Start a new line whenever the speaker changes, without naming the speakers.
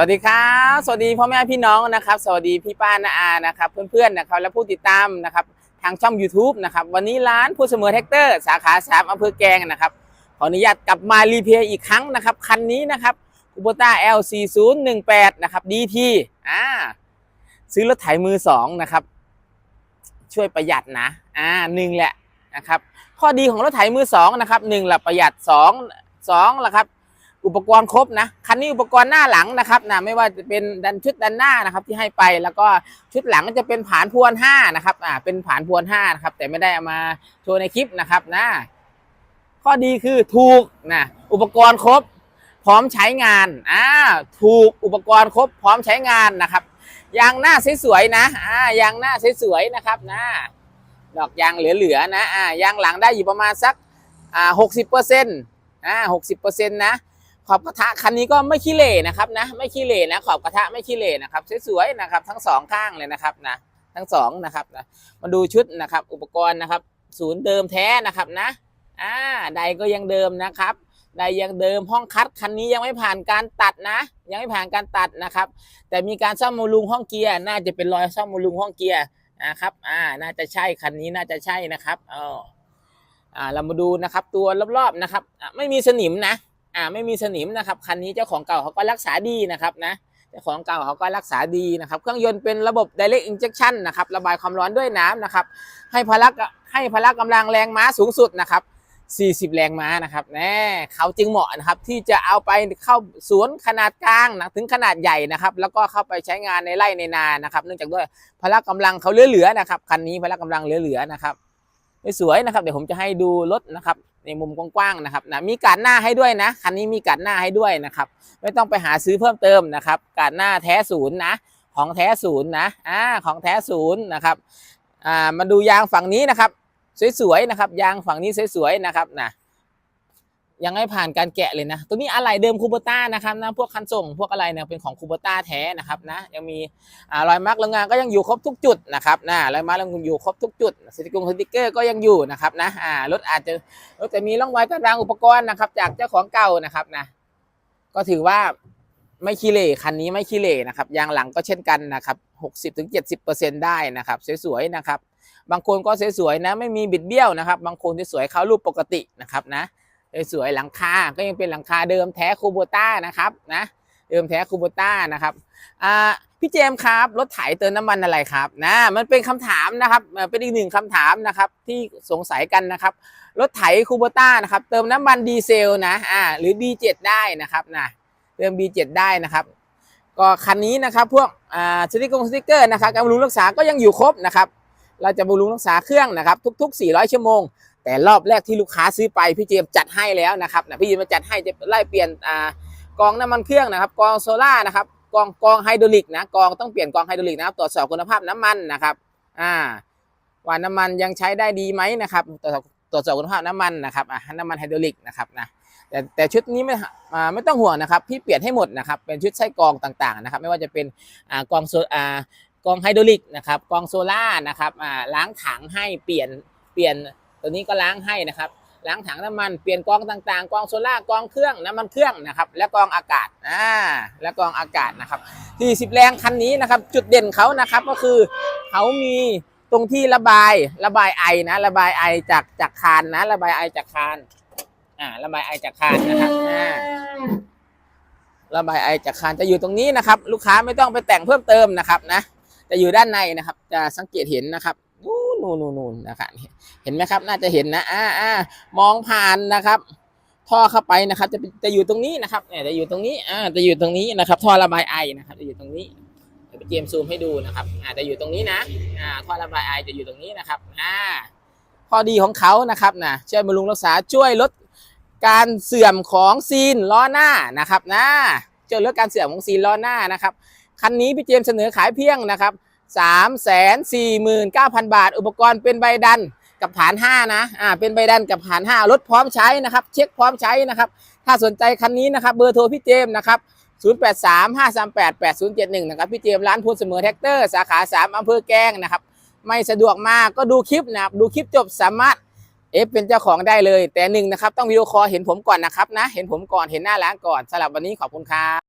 สวัสดีครับ สวัสดีพ่อแม่พี่น้องนะครับ สวัสดีพี่ป้านาอานะครับเพื่อนๆนะครับและผู้ติดตามนะครับทางช่อง YouTube นะครับวันนี้ร้านผู้เสมอแท็กเตอร์สาขาสามอำเภอแกงนะครับขออนุญาตกลับมารีเพย์อีกครั้งนะครับคันนี้นะครับคูโบต้า L4018 นะครับ DT อ่าซื้อรถไถมือสองนะครับช่วยประหยัดนะอ่าหนึ่งแหละนะครับข้อดีของรถไถมือสองนะครับหนึ่งแหละประหยัดสองสองละครับ อุปกรณ์ครบนะคันนี้อุปกรณ์หน้าหลังนะครับนะไม่ว่าจะเป็นดันชุดดันหน้านะครับที่ให้ไปแล้วก็ชุดหลังก็จะเป็นผานพวนห้านะครับอ่าเป็นผานพวนห้านะครับแต่ไม่ได้เอามาโชว์ในคลิปนะครับนะข้อดีคือถูกนะอุปกรณ์ครบ พร้อมใช้งานอ่าถูกอุปกรณ์ครบ พร้อมใช้งานนะครับยางหน้าสวยๆนะอ่ายางหน้าสวยๆนะครับนะดอกยางเหลือๆนะอ่ายางหลังได้อยู่ประมาณสักอ่าหกสิบเปอร์เซ็นต์อ่าหกสิบเปอร์เซ็นต์นะ ขอบกระทะคันนี้ก็ไม่ขี้เหร่นะครับนะ ไม่ขี้เหร่นะขอบกระทะไม่ขี้เหร่นะครับสวยๆนะครับ ทั้งสองข้างเลยนะครับนะทั้งสองนะครับนะมาดูชุดนะครับ อุปกรณ์นะครับ ศูนย์เดิมแท้นะครับนะอ่าใดก็ยังเดิมนะครับใดยังเดิมห้องคัดคันนี้ยังไม่ผ่านการตัดนะ ยังไม่ผ่านการตัดนะครับ แต่มีการซ่อมบำรุงห้องเกียร์น่าจะเป็นรอยซ่อมบำรุงห้องเกียร์นะครับอ่าน่าจะใช่คันนี้น่าจะใช่นะครับอ๋ออ่าเรามาดูนะครับตัวรอบๆนะครับไม่มีสนิมนะ อ่าไม่มีสนิมนะครับคันนี้เจ้าของเก่าเขาก็รักษาดีนะครับนะเจ้าของเก่าเขาก็รักษาดีนะครับ เครื่องยนต์เป็นระบบ direct injection นะครับระบายความร้อนด้วยน้ำนะครับ ให้พละให้พละกำลังแรงม้าสูงสุดนะครับ40 แรงม้านะครับแน่เขาจึงเหมาะนะครับที่จะเอาไปเข้าสวนขนาดกลางนะถึงขนาดใหญ่นะครับ แล้วก็เข้าไปใช้งานในไร่ในนานะครับ เนื่องจากด้วยพละกำลังเขาเหลือๆนะครับคันนี้พละกำลังเหลือๆนะครับสวยๆนะครับ เดี๋ยวผมจะให้ดูรถนะครับ ในมุมกว้างๆนะครับนะมีการหน้าให้ด้วยนะคันนี้มีการหน้าให้ด้วยนะครับ ไม่ต้องไปหาซื้อเพิ่มเติมนะครับการหน้าแท้ศูนย์นะของแท้ศูนย์นะอ่าของแท้ศูนย์นะครับอ่ามาดูยางฝั่งนี้นะครับ สวยๆนะครับ ยางฝั่งนี้สวยๆนะครับนะ ยังไม่ผ่านการแกะเลยนะ ตัวนี้อะไหล่เดิมคูโบต้านะครับนะพวกคันส่งพวกอะไรเนี่ยเป็นของคูโบต้าแท้นะครับนะยังมีอรอยมาร์กโรงงานก็ยังอยู่ครบทุกจุดนะครับนะรอยมาร์กโรงงานอยู่ครบทุกจุดสติกเกอร์สติกเกอร์ก็ยังอยู่นะครับนะอ่ารถอาจจะรถจะมีร่องรอยกระดางอุปกรณ์นะครับจากเจ้าของเก่านะครับนะก็ถือว่าไม่ขี้เหร่คันนี้ไม่ขี้เหร่นะครับยางหลังก็เช่นกันนะครับหกสิบถึงเจ็ดสิบเปอร์เซ็นได้นะครับสวยๆนะครับบางคนก็สวยๆนะไม่มีบิดเบี้ยวนะครับ บางคนสวยๆเขารูปปกตินะครับนะ สวยๆหลังคา ก็ยังเป็นหลังคาเดิมแท้คูโบต้านะครับนะเดิมแท้คูโบต้านะครับอ่าพี่เจมครับรถไถเติมน้ำมันอะไรครับนะมันเป็นคำถามนะครับเป็นอีกหนึ่งคำถามนะครับที่สงสัยกันนะครับรถไถคูโบต้านะครับเติมน้ำมันดีเซลนะอ่าหรือ B7 ได้นะครับนะเติม B7 ได้นะครับก็คันนี้นะครับพวกอ่าสติกเกอร์สติกเกอร์นะครับการบำรุงรักษาก็ยังอยู่ครบนะครับเราจะบำรุงรักษาเครื่องนะครับทุก ๆ 400 ชั่วโมง แต่รอบแรกที่ลูกค้าซื้อไปพี่เจมจัดให้แล้วนะครับนะพี่เจมมาจัดให้จะไล่เปลี่ยนอ่ากองน้ำมันเครื่องนะครับ กองโซล่านะครับกองกองไฮดรอลิกนะกองต้องเปลี่ยนกองไฮดรอลิกนะครับตรวจสอบคุณภาพน้ำมันนะครับอ่าว่าน้ำมันยังใช้ได้ดีไหมนะครับตรวจสอบตรวจสอบคุณภาพน้ำมันนะครับอะน้ำมันไฮดรอลิกนะครับนะแต่แต่ชุดนี้ไม่อ่าไม่ต้องห่วงนะครับ พี่เปลี่ยนให้หมดนะครับ เป็นชุดไส้กองต่างๆนะครับ ไม่ว่าจะเป็นอ่ากองโซอ่ากองไฮดรอลิกนะครับกองโซล่านะครับอ่าล้างถังให้เปลี่ยนเปลี่ยน ตัวนี้ก็ล้างให้นะครับล้างถังน้ำมันเปลี่ยนกองต่างๆ กองโซล่ากองเครื่องน้ำมันเครื่องนะครับและกองอากาศอ่าและกองอากาศนะครับ40แรงคันนี้นะครับ จุดเด่นเขานะครับก็คือเขามีตรงที่ระบายระบายไอนะ ระบายไอจากจากคานนะ ระบายไอจากคานอ่าระบายไอจากคานนะครับอ่าระบายไอจากคานจะอยู่ตรงนี้นะครับ ลูกค้าไม่ต้องไปแต่งเพิ่มเติมนะครับนะจะอยู่ด้านในนะครับ จะสังเกตเห็นนะครับ นู่นนู่นนะครับเห็นไหมครับ น่าจะเห็นนะอ่าอ่ามองผ่านนะครับ ท่อเข้าไปนะครับ จะจะอยู่ตรงนี้นะครับเนี่ยจะอยู่ตรงนี้อ่าจะอยู่ตรงนี้นะครับ ท่อระบายไอนะครับ จะอยู่ตรงนี้เดี๋ยวไปเจมซูมให้ดูนะครับอ่าจะอยู่ตรงนี้นะอ่าท่อระบายไอจะอยู่ตรงนี้นะครับอ่าข้อดีของเขานะครับนะช่วยบำรุงรักษาช่วยลดการเสื่อมของซีนล้อหน้านะครับนะช่วยลดการเสื่อมของซีนล้อหน้านะครับคันนี้พี่เจมเสนอขายเพียงนะครับ สามแสนสี่หมื่นเก้าพันบาท อุปกรณ์เป็นใบดันกับฐานห้านะ อ่า เป็นใบดันกับฐานห้ารถพร้อมใช้นะครับ เช็คพร้อมใช้นะครับ ถ้าสนใจคันนี้นะครับ เบอร์โทรพี่เจมนะครับ0835388071 นะครับ พี่เจมร้านพูนเสมอแท็กเตอร์ สาขา 3อำเภอแกลงนะครับ ไม่สะดวกมากก็ดูคลิปนะครับ ดูคลิปจบสามารถเอฟเป็นเจ้าของได้เลย แต่หนึ่งนะครับ ต้องวิดีโอคอลเห็นผมก่อนนะครับนะ เห็นผมก่อน เห็นหน้าร้านก่อนสำหรับวันนี้ขอบคุณครับ